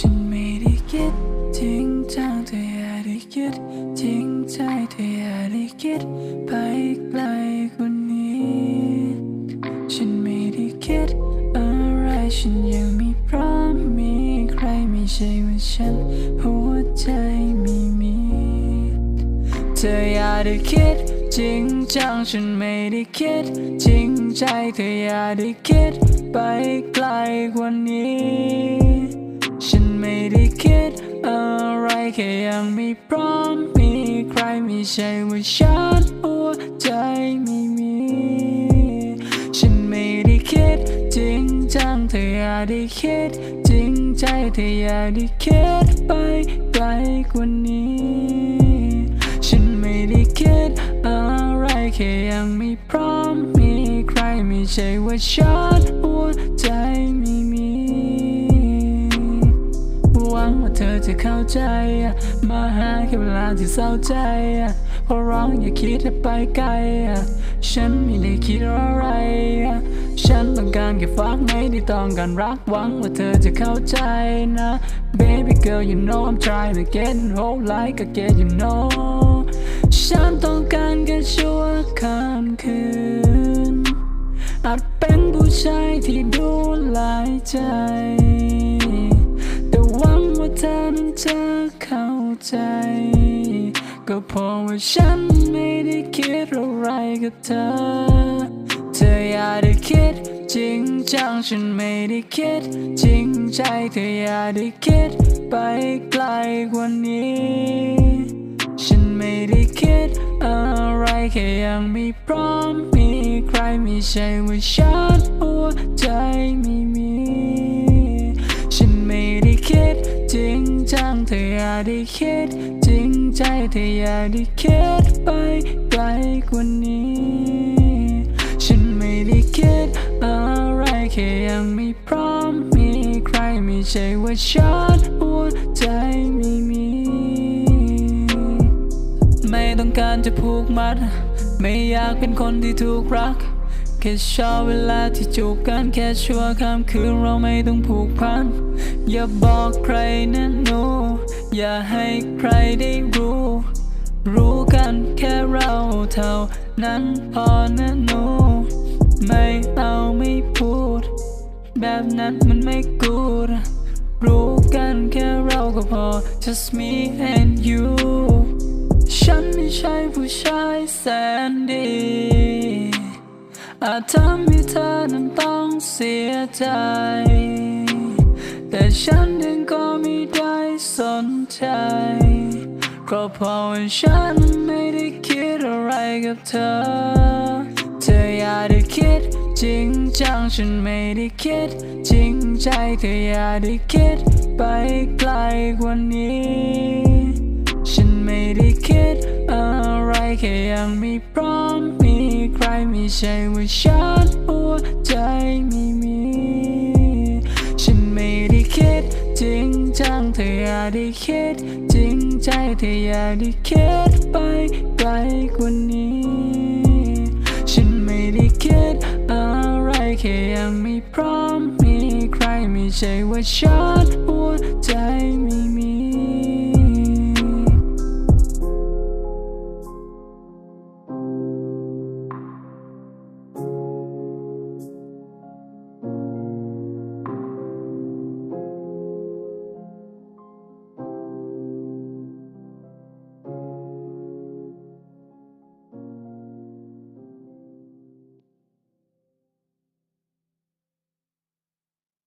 ฉันไม่ได้คิดจริงจังเธออย่าได้คิดจริงใจเธออย่าได้คิดไปไกลกว่านี้ ฉันไม่ได้คิดอะไรฉันยังไม่พร้อมมีใครไม่ใช่ว่าฉันหัวใจไม่มี เธออย่าได้คิดจริงจังฉันไม่ได้คิด จริงใจเธออย่าได้คิด ไปไกลกว่านี้ ฉันไม่ได้คิดอะไรแค่ยังไม่พร้อมมีใครไม่ใช่ว่าฉันหัวใจไม่มี ฉันไม่ได้คิดจริงจังเธออย่าได้คิดจริงใจเธออย่าได้คิดไปไกลกว่านี้ ฉันไม่ได้คิดอะไรแค่ยังไม่พร้อมมีใครไม่ใช่ว่าฉันหัวใจไม่ จะเข้าใจ มาหาแค่เวลาที่เศร้าใจอะขอร้องอย่าคิดให้ไปไกล ฉันไม่ได้คิดอะไร ฉันต้องการแค่ฟังไม่ได้ต้องการรักหวังว่าเธอจะเข้าใจนะ Baby girl you know I'm trying to get whole like I get you know ฉันต้องการแค่ชั่วข้ามคืนอาจเป็นผู้ชายที่ดูหลายใจ เธอนั้นจะเข้าใจ ก็เพราะว่าฉันไม่ได้คิดอะไรกับเธอ เธออย่าได้คิดจริงจังฉันไม่ได้คิด จริงใจเธออย่าได้คิด ไปไกลกว่านี้ ฉันไม่ได้คิดอะไรแค่ยังไม่พร้อมมีใครไม่ใช่ว่าฉันหัวใจม่ เธออย่าได้คิด จริงใจเธออย่าได้คิดไปไกลกว่านี้ ฉันไม่ได้คิดอะไรแค่ยังไม่พร้อมมีใครไม่ใช่ว่าฉันหัวใจไม่มี ไม่ต้องการจะผูกมัด ไม่อยากเป็นคนที่ถูกรักแค่ชอบเวลาที่จูบกันแค่ชั่วข้ามคืนเราไม่ต้องผูกพัน อย่าบอกใครนะหนู อย่าให้ใครได้รู้ รู้กันแค่เราเท่านั้นพอนะหนู ไม่เอาไม่พูด แบบนั้นมันไม่กูดรู้กันแค่เราก็พอ just me and you ฉันไม่ใช่ผู้ชายแสนดีอาจทำให้เธอนั้นต้องเสียใจ แต่ฉันเองก็ไม่ได้สน ใจ ก็เพราะว่าฉันไม่ได้คิดอะไรกับเธอ เธออย่าได้คิดจริงจังฉันไม่ได้คิด จริงใจเธออย่าได้คิด ไปไกลกว่านี้ ฉันไม่ได้คิดอะไรแค่ยังไม่พร้อมมีใครไม่ใช่ว่าฉันหัวใจไม่มี ฉันไม่ได้คิด จริงจังเธออย่าได้คิด จริงใจเธออย่าได้คิดไปไกลกว่านี้ ฉันไม่ได้คิดอะไรแค่ยังไม่พร้อมมีใครไม่ใช่ว่าฉันหัวใจไม่มี